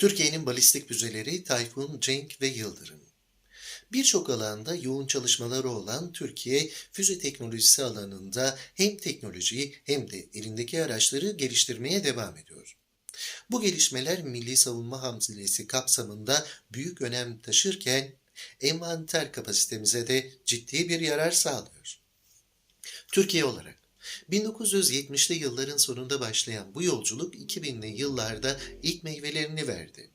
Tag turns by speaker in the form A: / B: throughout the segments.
A: Türkiye'nin balistik füzeleri Tayfun, Cenk ve Yıldırım. Birçok alanda yoğun çalışmaları olan Türkiye, füze teknolojisi alanında hem teknolojiyi hem de elindeki araçları geliştirmeye devam ediyor. Bu gelişmeler milli savunma hamlesi kapsamında büyük önem taşırken envanter kapasitemize de ciddi bir yarar sağlıyor. Türkiye olarak 1970'li yılların sonunda başlayan bu yolculuk 2000'li yıllarda ilk meyvelerini verdi.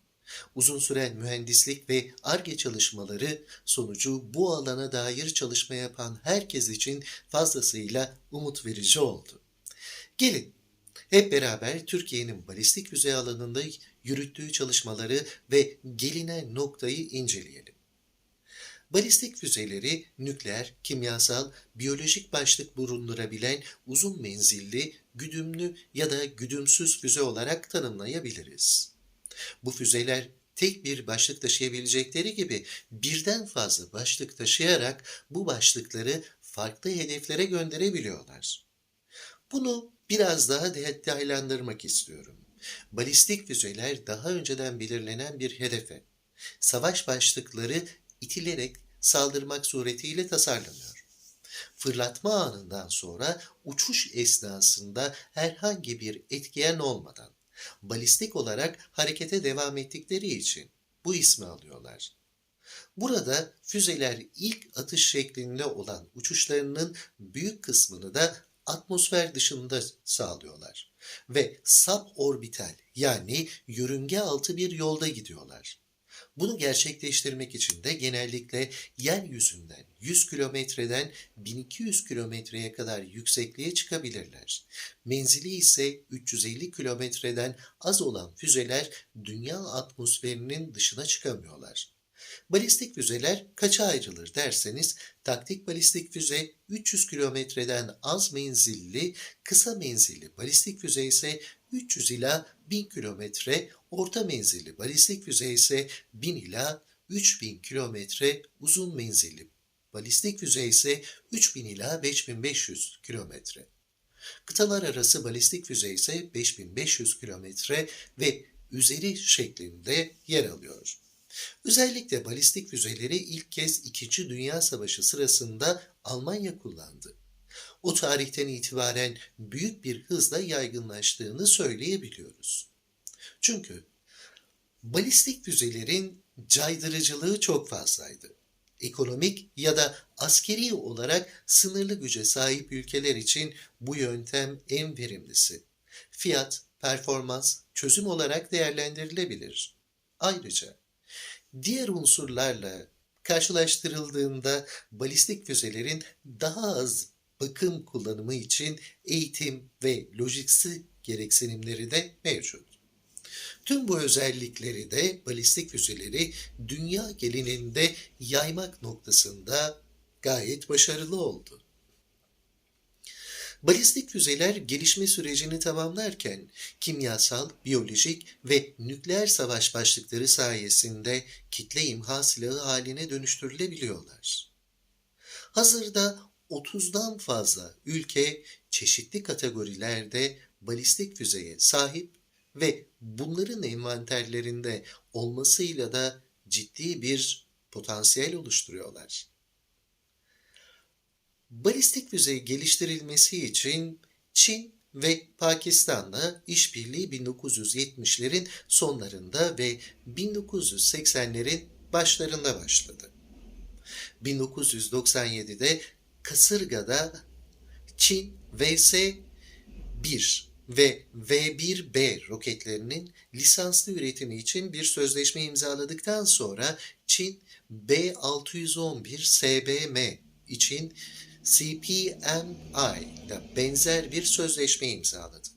A: Uzun süren mühendislik ve ARGE çalışmaları sonucu bu alana dair çalışma yapan herkes için fazlasıyla umut verici oldu. Gelin hep beraber Türkiye'nin balistik füze alanında yürüttüğü çalışmaları ve gelinen noktayı inceleyelim. Balistik füzeleri nükleer, kimyasal, biyolojik başlık bulundurabilen uzun menzilli, güdümlü ya da güdümsüz füze olarak tanımlayabiliriz. Bu füzeler tek bir başlık taşıyabilecekleri gibi birden fazla başlık taşıyarak bu başlıkları farklı hedeflere gönderebiliyorlar. Bunu biraz daha detaylandırmak istiyorum. Balistik füzeler daha önceden belirlenen bir hedefe, savaş başlıkları itilerek saldırmak suretiyle tasarlanıyor. Fırlatma anından sonra uçuş esnasında herhangi bir etkiyen olmadan balistik olarak harekete devam ettikleri için bu ismi alıyorlar. Burada füzeler ilk atış şeklinde olan uçuşlarının büyük kısmını da atmosfer dışında sağlıyorlar ve suborbital yani yörünge altı bir yolda gidiyorlar. Bunu gerçekleştirmek için de genellikle yeryüzünden 100 kilometreden 1200 kilometreye kadar yüksekliğe çıkabilirler. Menzili ise 350 kilometreden az olan füzeler dünya atmosferinin dışına çıkamıyorlar. Balistik füzeler kaça ayrılır derseniz taktik balistik füze 300 kilometreden az menzilli, kısa menzilli balistik füze ise 300 ila 1000 kilometre, orta menzilli balistik füze ise 1000 ila 3000 kilometre uzun menzilli. Balistik füze ise 3000 ila 5500 kilometre. Kıtalar arası balistik füze ise 5500 kilometre ve üzeri şeklinde yer alıyor. Özellikle balistik füzeleri ilk kez 2. Dünya Savaşı sırasında Almanya kullandı. O tarihten itibaren büyük bir hızla yaygınlaştığını söyleyebiliyoruz. Çünkü balistik füzelerin caydırıcılığı çok fazlaydı. Ekonomik ya da askeri olarak sınırlı güce sahip ülkeler için bu yöntem en verimlisi. Fiyat, performans, çözüm olarak değerlendirilebilir. Ayrıca diğer unsurlarla karşılaştırıldığında balistik füzelerin daha az bakım kullanımı için eğitim ve lojistik gereksinimleri de mevcut. Tüm bu özellikleri de balistik füzeleri dünya gelininde yaymak noktasında gayet başarılı oldu. Balistik füzeler gelişme sürecini tamamlarken kimyasal, biyolojik ve nükleer savaş başlıkları sayesinde kitle imha silahı haline dönüştürülebiliyorlar. Hazırda 30'dan fazla ülke çeşitli kategorilerde balistik füzeye sahip ve bunların envanterlerinde olmasıyla da ciddi bir potansiyel oluşturuyorlar. Balistik füze geliştirilmesi için Çin ve Pakistan'la işbirliği 1970'lerin sonlarında ve 1980'lerin başlarında başladı. 1997'de Kasırga'da Çin VS-1 ve V-1B roketlerinin lisanslı üretimi için bir sözleşme imzaladıktan sonra Çin B-611 SBM için CPMI ile benzer bir sözleşme imzaladı.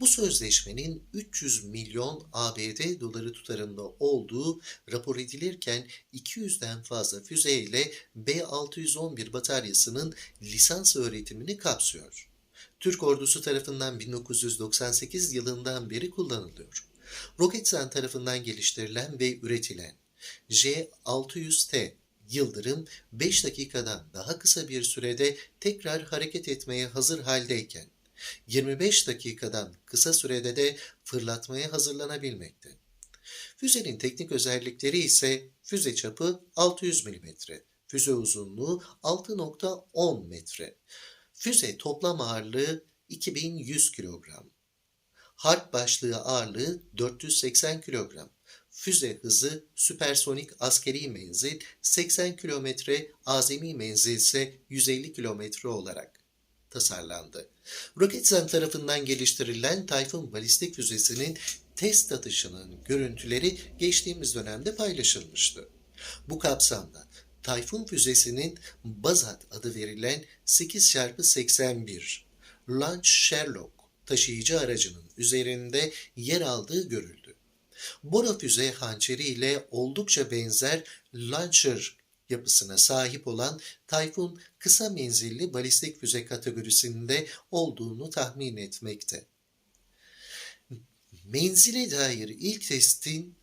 A: Bu sözleşmenin 300 milyon ABD doları tutarında olduğu rapor edilirken 200'den fazla füze ile B611 bataryasının lisans öğretimini kapsıyor. Türk ordusu tarafından 1998 yılından beri kullanılıyor. Roketsan tarafından geliştirilen ve üretilen J600T Yıldırım 5 dakikadan daha kısa bir sürede tekrar hareket etmeye hazır haldeyken 25 dakikadan kısa sürede de fırlatmaya hazırlanabilmekte. Füzenin teknik özellikleri ise füze çapı 600 mm, füze uzunluğu 6.10 metre, füze toplam ağırlığı 2100 kilogram, harp başlığı ağırlığı 480 kilogram, füze hızı süpersonik askeri menzil 80 kilometre, azami menzil ise 150 kilometre olarak tasarlandı. Roketsan tarafından geliştirilen Tayfun balistik füzesinin test atışının görüntüleri geçtiğimiz dönemde paylaşılmıştı. Bu kapsamda Tayfun füzesinin Bazat adı verilen 8x81 Launch Sherlock taşıyıcı aracının üzerinde yer aldığı görüldü. Bora füze hançeri ile oldukça benzer launcher yapısına sahip olan Tayfun kısa menzilli balistik füze kategorisinde olduğunu tahmin etmekte. Menzile dair ilk testin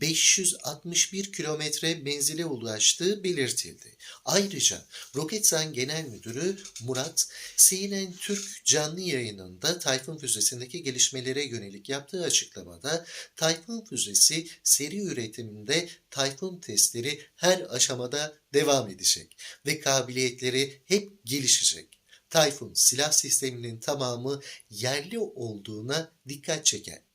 A: 561 kilometre menzile ulaştığı belirtildi. Ayrıca Roketsan Genel Müdürü Murat, CNN Türk canlı yayınında Tayfun füzesindeki gelişmelere yönelik yaptığı açıklamada Tayfun füzesi seri üretiminde Tayfun testleri her aşamada devam edecek ve kabiliyetleri hep gelişecek. Tayfun silah sisteminin tamamı yerli olduğuna dikkat çeken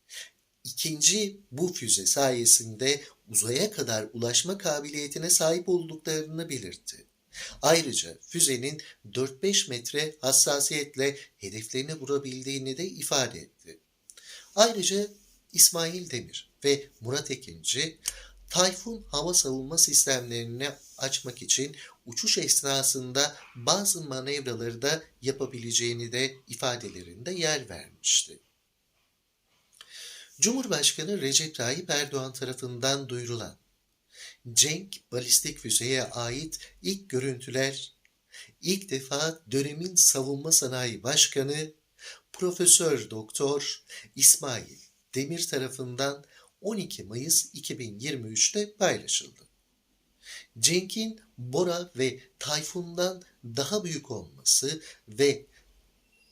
A: İkinci bu füze sayesinde uzaya kadar ulaşma kabiliyetine sahip olduklarını belirtti. Ayrıca füzenin 4-5 metre hassasiyetle hedeflerini vurabildiğini de ifade etti. Ayrıca İsmail Demir ve Murat Ekinci, Tayfun hava savunma sistemlerini açmak için uçuş esnasında bazı manevraları da yapabileceğini de ifadelerinde yer vermişti. Cumhurbaşkanı Recep Tayyip Erdoğan tarafından duyurulan Cenk balistik füzeye ait ilk görüntüler ilk defa dönemin savunma sanayi başkanı Profesör Doktor İsmail Demir tarafından 12 Mayıs 2023'te paylaşıldı. Cenk'in Bora ve Tayfun'dan daha büyük olması ve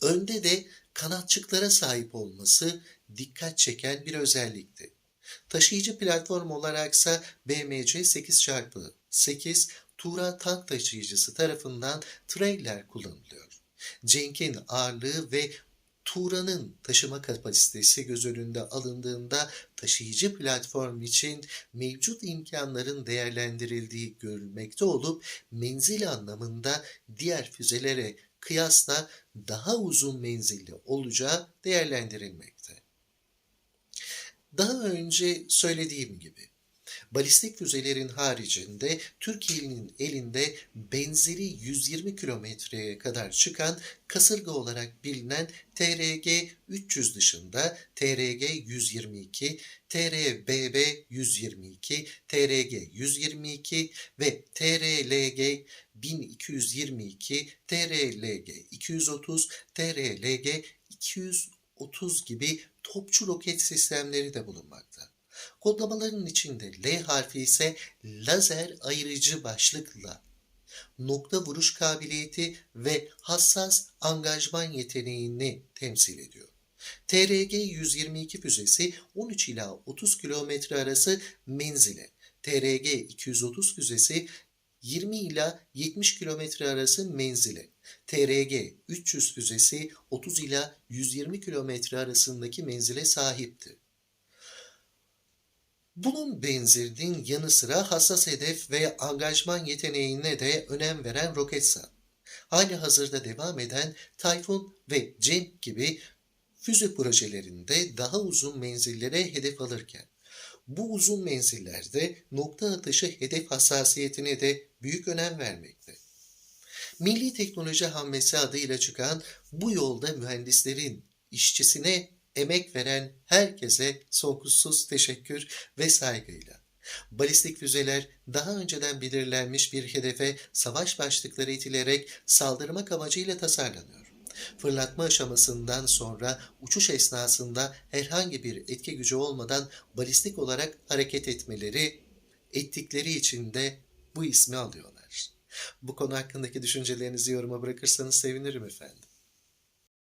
A: önde de kanatçıklara sahip olması dikkat çeken bir özellikti. Taşıyıcı platform olaraksa BMC 8x8 Tura tank taşıyıcısı tarafından trailer kullanılıyor. Cenk'in ağırlığı ve Turan'ın taşıma kapasitesi göz önünde alındığında taşıyıcı platform için mevcut imkanların değerlendirildiği görülmekte olup menzil anlamında diğer füzelere kıyasla daha uzun menzilli olacağı değerlendirilmekte. Daha önce söylediğim gibi balistik füzelerin haricinde Türkiye'nin elinde benzeri 120 kilometreye kadar çıkan kasırga olarak bilinen TRG-300 dışında TRG-122, TRBB 122, TRG-122 ve TRLG 1222, TRLG 230, TRLG 230 gibi topçu roket sistemleri de bulunmakta. Kodlamaların içinde L harfi ise lazer ayırıcı başlıkla nokta vuruş kabiliyeti ve hassas angajman yeteneğini temsil ediyor. TRG-122 füzesi 13 ila 30 kilometre arası menzile, TRG-230 füzesi 20 ila 70 kilometre arası menzile, TRG-300 füzesi 30 ila 120 kilometre arasındaki menzile sahipti. Bunun benzerinin yanı sıra hassas hedef ve angajman yeteneğine de önem veren Roketsan, hali hazırda devam eden Tayfun ve Cem gibi füze projelerinde daha uzun menzillere hedef alırken, bu uzun menzillerde nokta atışı hedef hassasiyetine de büyük önem vermekte. Milli Teknoloji Hamlesi adıyla çıkan bu yolda mühendislerin işçisine emek veren herkese sonsuz teşekkür ve saygıyla. Balistik füzeler daha önceden belirlenmiş bir hedefe savaş başlıkları itilerek saldırmak amacıyla tasarlanıyor. Fırlatma aşamasından sonra uçuş esnasında herhangi bir etki gücü olmadan balistik olarak hareket etmeleri, ettikleri için de bu ismi alıyorlar. Bu konu hakkındaki düşüncelerinizi yoruma bırakırsanız sevinirim efendim.